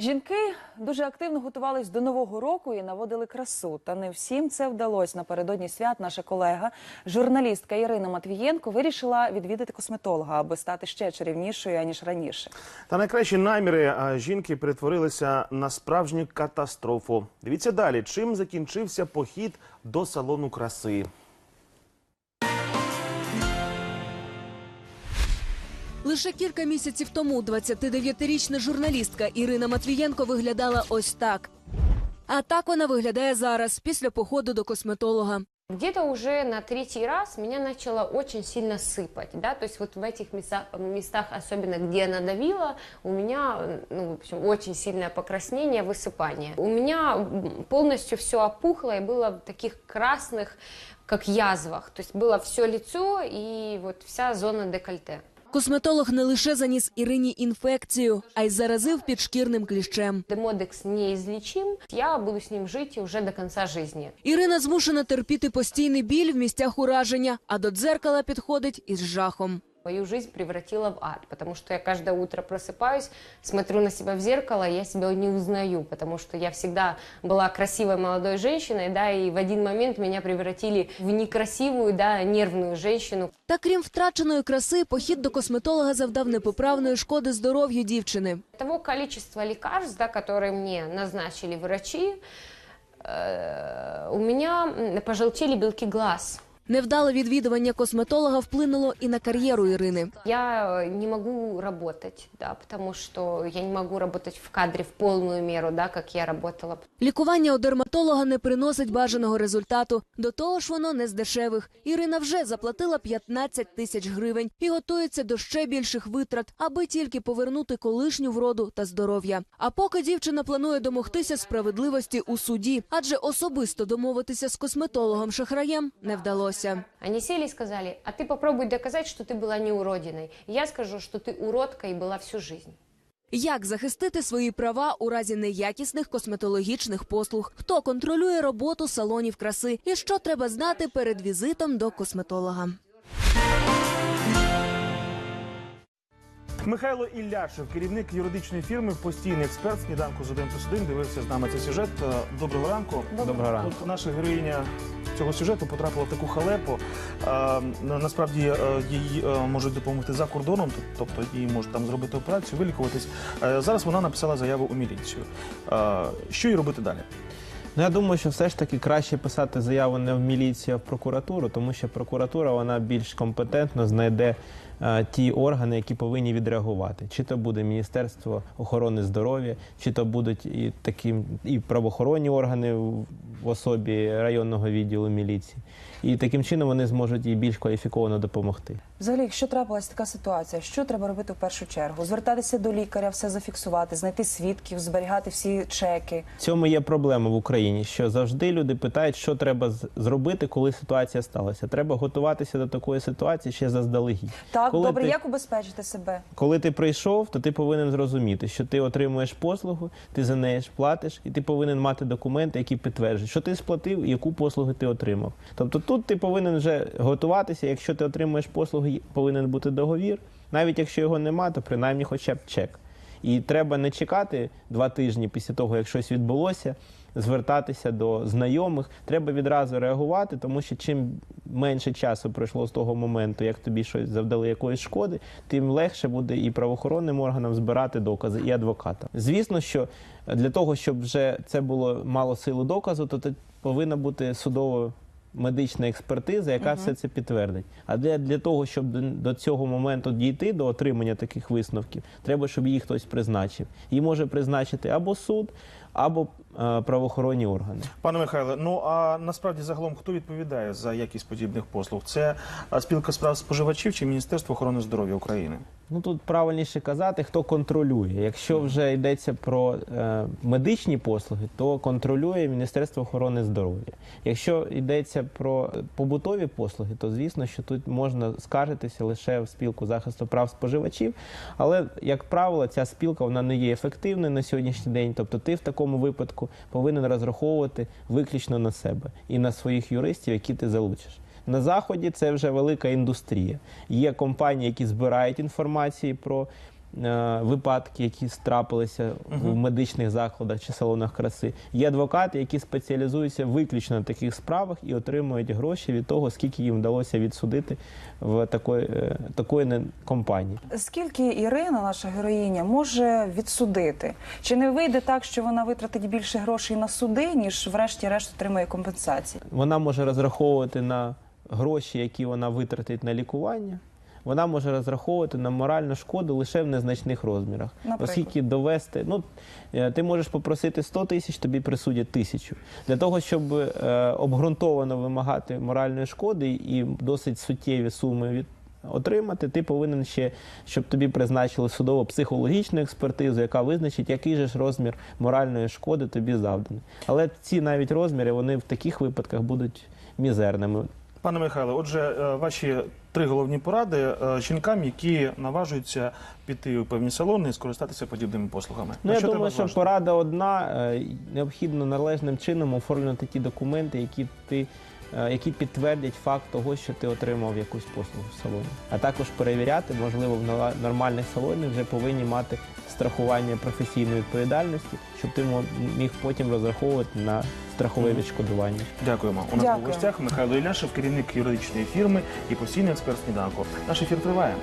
Жінки дуже активно готувались до нового року і наводили красу. Та не всім це вдалося. Напередодні свят наша колега, журналістка Ірина Матвієнко, вирішила відвідати косметолога, аби стати ще чарівнішою аніж раніше. Та найкращі наміри жінки перетворилися на справжню катастрофу. Дивіться далі, чим закінчився похід до салону краси. Лише кілька місяців тому 29-річна журналістка Ірина Матвієнко виглядала ось так. А так вона виглядає зараз, після походу до косметолога. Где-то уже на третий раз меня начало очень сильно сыпать, да, то есть вот в этих местах, местах особенно где она давила, у меня, ну, в общем, очень сильное покраснение, высыпание. У меня м, полностью все опухло и было в таких красных, как язвах, то есть было все лицо и вот вся зона декольте. Косметолог не лише заніс Ірині інфекцію, а й заразив підшкірним кліщем. Демодекс неизлечим, я буду з ним жити вже до кінця життя. Ірина змушена терпіти постійний біль в місцях ураження, а до дзеркала підходить із жахом Мою жизнь превратила в ад, потому что я каждое утро просыпаюсь, смотрю на себя в зеркало, я себя не узнаю, потому что я всегда была красивой молодой женщиной, да, и в один момент меня превратили в некрасивую, да, нервную женщину. Та крім втраченої краси, похід до косметолога завдав непоправної шкоди здоров'ю дівчини. Того количества лекарств, да, которые мне назначили врачи, э, у меня м, пожелтели белки глаз. Невдале відвідування косметолога вплинуло і на кар'єру Ірини. Я э, не могу работать, да, потому что я не могу работать в кадре в полную меру, да, как я работала. Лікування у дерматолога не приносить бажаного результату. До того ж, воно не з дешевих. Ірина вже заплатила 15 тисяч гривень і готується до ще більших витрат, аби тільки повернути колишню вроду та здоров'я. А поки дівчина планує домогтися справедливості у суді, адже особисто домовитися з косметологом шахраєм не вдалося Они сели и сказали, а ты попробуй доказать, что ты была не уродиной. И я скажу, что ты уродка и была всю жизнь. Як захистити свої права у разі неякісних косметологічних послуг? Хто контролює роботу салонів краси? І що треба знати перед візитом до косметолога? Михайло Ілляшев, керівник юридичної фірми, постійний експерт сніданку з 1 плюс 1, дивився з нами цей сюжет. Е, Доброго ранку. Доброго ранку. От наша героїня цього сюжету потрапила в таку халепу. Е, Насправді е, їй можуть допомогти за кордоном, тобто їй можуть там зробити операцію, вилікуватись. Зараз вона написала заяву у міліцію. Що їй робити далі? Ну, я думаю, що все ж таки краще писати заяву не в міліцію, а в прокуратуру, тому що прокуратура вона більш компетентно знайде е, ті органи, які повинні відреагувати. Чи то буде Міністерство охорони здоров'я, чи то будуть і такі і правоохоронні органи в особі районного відділу міліції. І таким чином вони зможуть їй більш кваліфіковано допомогти. Взагалі, якщо трапилась така ситуація, що треба робити в першу чергу? Звертатися до лікаря, все зафіксувати, знайти свідків, зберігати всі чеки. В цьому є проблема в Україні, що завжди люди питають, що треба зробити, коли ситуація сталася. Треба готуватися до такої ситуації ще заздалегідь. Так, Коли добре, ти- як убезпечити себе? Коли ти прийшов, то ти повинен зрозуміти, що ти отримуєш послугу, ти за неї платиш, і ти повинен мати документи, які підтверджують, що ти сплатив і яку послугу ти отримав. Тобто тут ти повинен вже готуватися. Якщо ти отримуєш послуги, повинен бути договір. Навіть якщо його нема, то принаймні хоча б чек. І треба не чекати два тижні після того, як щось відбулося, звертатися до знайомих. Треба відразу реагувати, тому що чим менше часу пройшло з того моменту, як тобі щось завдали якоїсь шкоди, тим легше буде і правоохоронним органам збирати докази, і адвокатам. Звісно, що для того, щоб вже це було мало силу доказу, то повинна бути судово. Медична експертиза, яка все це підтвердить. А для, для того, щоб до, до цього моменту дійти до отримання таких висновків, треба, щоб її хтось призначив. Її може призначити або суд, або правоохоронні органи. Пане Михайле, ну а насправді загалом хто відповідає за якість подібних послуг? Це спілка справ споживачів чи Міністерство охорони здоров'я України? Ну тут правильніше казати, хто контролює. Якщо вже йдеться про е, медичні послуги, то контролює Міністерство охорони здоров'я. Якщо йдеться про побутові послуги, то звісно, що тут можна скаржитися лише в спілку захисту прав споживачів. Але як правило, ця спілка вона не є ефективною на сьогоднішній день. Тобто, ти в такому випадку повинен розраховувати виключно на себе і на своїх юристів, які ти залучиш. На заході це вже велика індустрія. Є компанії, які збирають інформацію про випадки, які трапилися в медичних закладах чи салонах краси. Є адвокати, які спеціалізуються виключно на таких справах і отримують гроші від того, скільки їм вдалося відсудити в такої, е, такої компанії. Скільки Ірина, наша героїня, може відсудити? Чи не вийде так, що вона витратить більше грошей на суди, ніж врешті-решт отримає компенсації? Вона може розраховувати на гроші, які вона витратить на лікування. Вона може розраховувати на моральну шкоду лише в незначних розмірах. Наприклад? Оскільки довести, ну е, ти можеш попросити 100 тисяч, тобі присудять тисячу. Для того, щоб е, обґрунтовано вимагати моральної шкоди і досить суттєві суми від. Отримати, ти повинен ще, щоб тобі призначили судово-психологічну експертизу, яка визначить, який же ж розмір моральної шкоди тобі завданий. Але ці навіть розміри вони в таких випадках будуть мізерними. Пане Михайло, отже, е, ваші три головні поради е, жінкам, які наважуються піти у певні салони і скористатися подібними послугами. Ну, я думаю, що порада одна. е, Необхідно належним чином оформлювати ті документи, які ти. Е, Які підтвердять факт того, що ти отримав якусь послугу в салоні, а також перевіряти, можливо, в нормальних салонах вже повинні мати страхування професійної відповідальності, щоб ти мо- міг потім розраховувати на страхове відшкодування. Дякуємо. У нас Дякую. був гостях Михайло Іляшев, керівник юридичної фірми і постійний експерт сніданку. Наш ефір триває.